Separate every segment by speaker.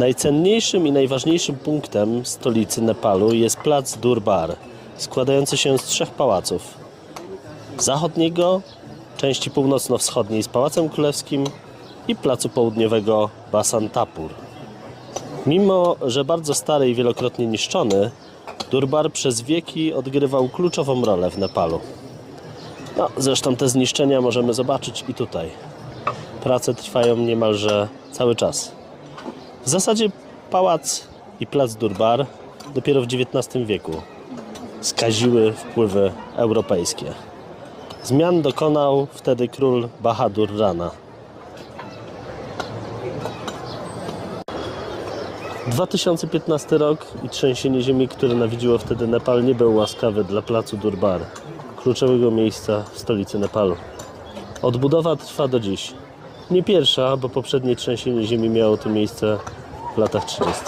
Speaker 1: Najcenniejszym i najważniejszym punktem stolicy Nepalu jest plac Durbar, składający się z trzech pałaców. Zachodniego, części północno-wschodniej z Pałacem Królewskim i placu południowego Basantapur. Mimo, że bardzo stary i wielokrotnie niszczony, Durbar przez wieki odgrywał kluczową rolę w Nepalu. No, zresztą te zniszczenia możemy zobaczyć i tutaj. Prace trwają niemalże cały czas. W zasadzie pałac i plac Durbar dopiero w XIX wieku skaziły wpływy europejskie. Zmian dokonał wtedy król Bahadur Rana. 2015 rok i trzęsienie ziemi, które nawiedziło wtedy Nepal, nie był łaskawy dla placu Durbar, kluczowego miejsca w stolicy Nepalu. Odbudowa trwa do dziś. Nie pierwsza, bo poprzednie trzęsienie ziemi miało tu miejsce w latach 30.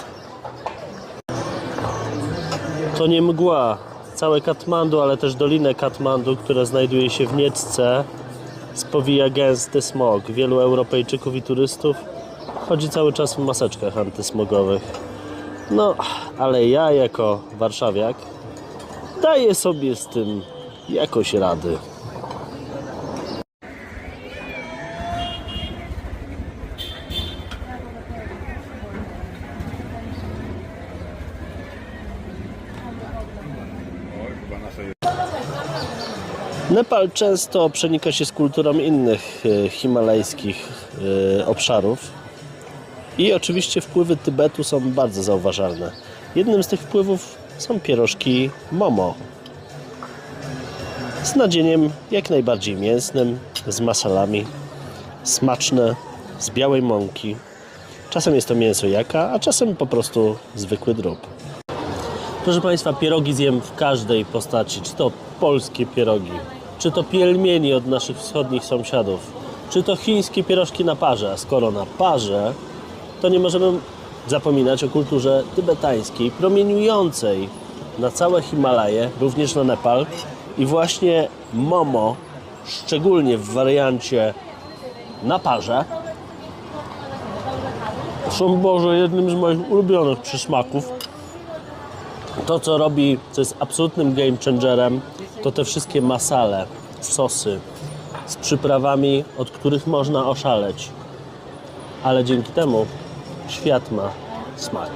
Speaker 1: To nie mgła. Całe Katmandu, ale też Dolinę Katmandu, która znajduje się w Nieczce, spowija gęsty smog. Wielu Europejczyków i turystów chodzi cały czas w maseczkach antysmogowych. No, ale ja jako warszawiak daję sobie z tym jakoś rady. Nepal często przenika się z kulturą innych e, himalajskich e, obszarów i oczywiście wpływy Tybetu są bardzo zauważalne. Jednym z tych wpływów są pierożki momo z nadzieniem jak najbardziej mięsnym, z masalami, smaczne, z białej mąki. Czasem jest to mięso jaka, a czasem po prostu zwykły drób. Proszę Państwa, pierogi zjem w każdej postaci. Czy to polskie pierogi, czy to pielmieni od naszych wschodnich sąsiadów, czy to chińskie pierożki na parze. A skoro na parze, to nie możemy zapominać o kulturze tybetańskiej, promieniującej na całe Himalaje, również na Nepal. I właśnie momo, szczególnie w wariancie na parze, są Boże jednym z moich ulubionych przysmaków to, co robi, co jest absolutnym game changerem, to te wszystkie masale, sosy z przyprawami, od których można oszaleć. Ale dzięki temu świat ma smak.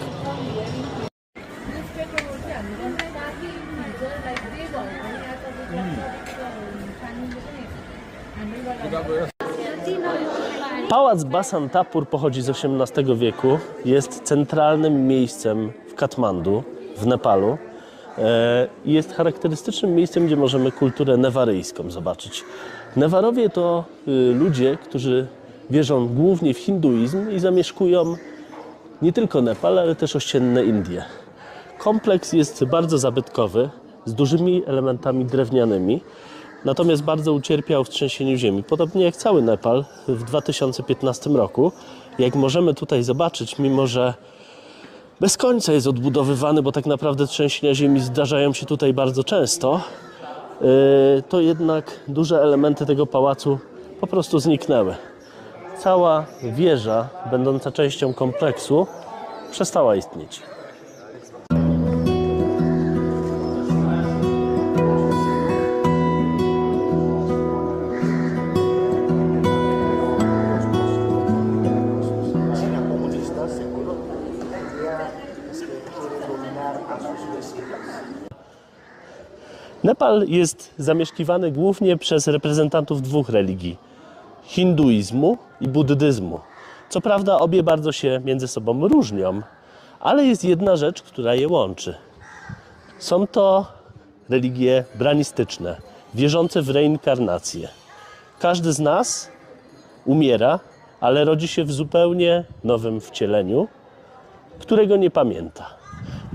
Speaker 1: Pałac Basantapur pochodzi z XVIII wieku. Jest centralnym miejscem w Katmandu, w Nepalu. E, i Jest charakterystycznym miejscem, gdzie możemy kulturę newaryjską zobaczyć. Newarowie to y, ludzie, którzy wierzą głównie w hinduizm i zamieszkują nie tylko Nepal, ale też ościenne Indie. Kompleks jest bardzo zabytkowy, z dużymi elementami drewnianymi, natomiast bardzo ucierpiał w trzęsieniu ziemi. Podobnie jak cały Nepal w 2015 roku. Jak możemy tutaj zobaczyć, mimo że bez końca jest odbudowywany, bo tak naprawdę trzęsienia ziemi zdarzają się tutaj bardzo często, yy, to jednak duże elementy tego pałacu po prostu zniknęły. Cała wieża, będąca częścią kompleksu, przestała istnieć. Nepal jest zamieszkiwany głównie przez reprezentantów dwóch religii: hinduizmu i buddyzmu. Co prawda, obie bardzo się między sobą różnią, ale jest jedna rzecz, która je łączy. Są to religie branistyczne, wierzące w reinkarnację. Każdy z nas umiera, ale rodzi się w zupełnie nowym wcieleniu, którego nie pamięta.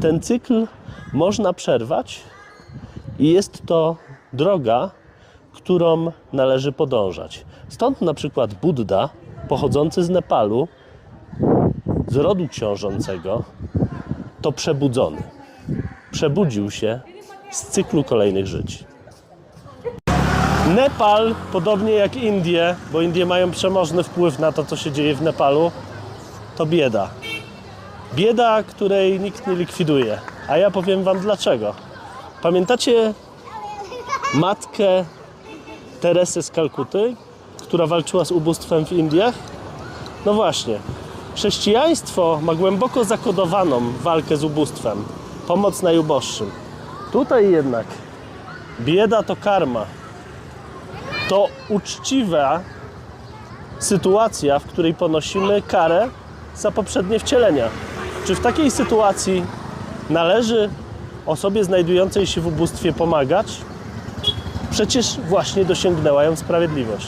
Speaker 1: Ten cykl można przerwać i jest to droga, którą należy podążać. Stąd na przykład Buddha, pochodzący z Nepalu, z rodu książącego, to przebudzony. Przebudził się z cyklu kolejnych żyć. Nepal, podobnie jak Indie, bo Indie mają przemożny wpływ na to, co się dzieje w Nepalu, to bieda. Bieda, której nikt nie likwiduje. A ja powiem Wam dlaczego. Pamiętacie matkę Teresy z Kalkuty, która walczyła z ubóstwem w Indiach? No właśnie. Chrześcijaństwo ma głęboko zakodowaną walkę z ubóstwem, pomoc najuboższym. Tutaj jednak bieda to karma. To uczciwa sytuacja, w której ponosimy karę za poprzednie wcielenia. Czy w takiej sytuacji należy osobie znajdującej się w ubóstwie pomagać? Przecież właśnie dosięgnęła ją sprawiedliwość.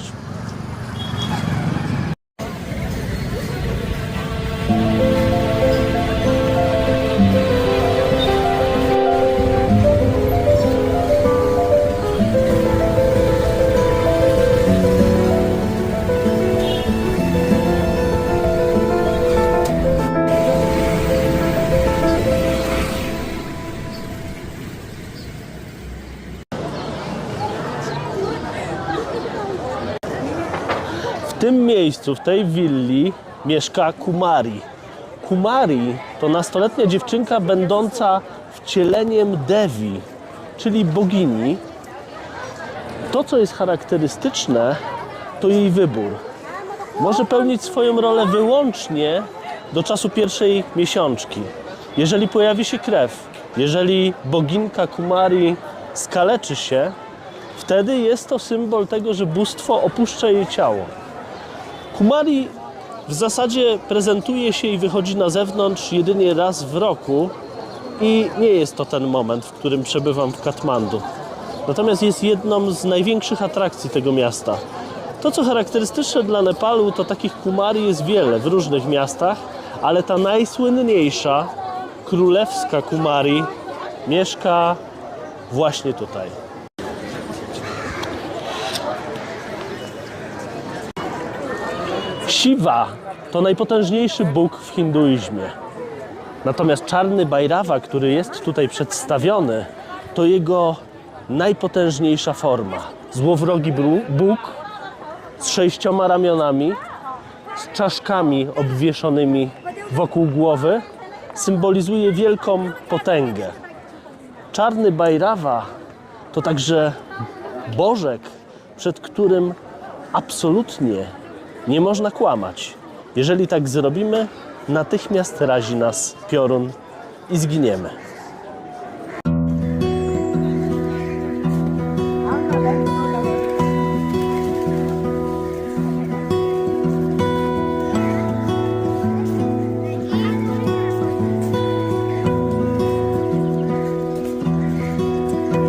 Speaker 1: Tym miejscu, w tej willi mieszka Kumari. Kumari to nastoletnia dziewczynka będąca wcieleniem Devi, czyli bogini. To, co jest charakterystyczne, to jej wybór. Może pełnić swoją rolę wyłącznie do czasu pierwszej miesiączki. Jeżeli pojawi się krew, jeżeli boginka Kumari skaleczy się, wtedy jest to symbol tego, że bóstwo opuszcza jej ciało. Kumari w zasadzie prezentuje się i wychodzi na zewnątrz jedynie raz w roku i nie jest to ten moment, w którym przebywam w Katmandu. Natomiast jest jedną z największych atrakcji tego miasta. To, co charakterystyczne dla Nepalu, to takich kumari jest wiele w różnych miastach, ale ta najsłynniejsza, królewska kumari, mieszka właśnie tutaj. Shiva to najpotężniejszy bóg w hinduizmie. Natomiast czarny Bajrawa, który jest tutaj przedstawiony, to jego najpotężniejsza forma. Złowrogi Bóg z sześcioma ramionami, z czaszkami obwieszonymi wokół głowy, symbolizuje wielką potęgę. Czarny Bajrawa to także Bożek, przed którym absolutnie nie można kłamać. Jeżeli tak zrobimy, natychmiast razi nas piorun i zginiemy.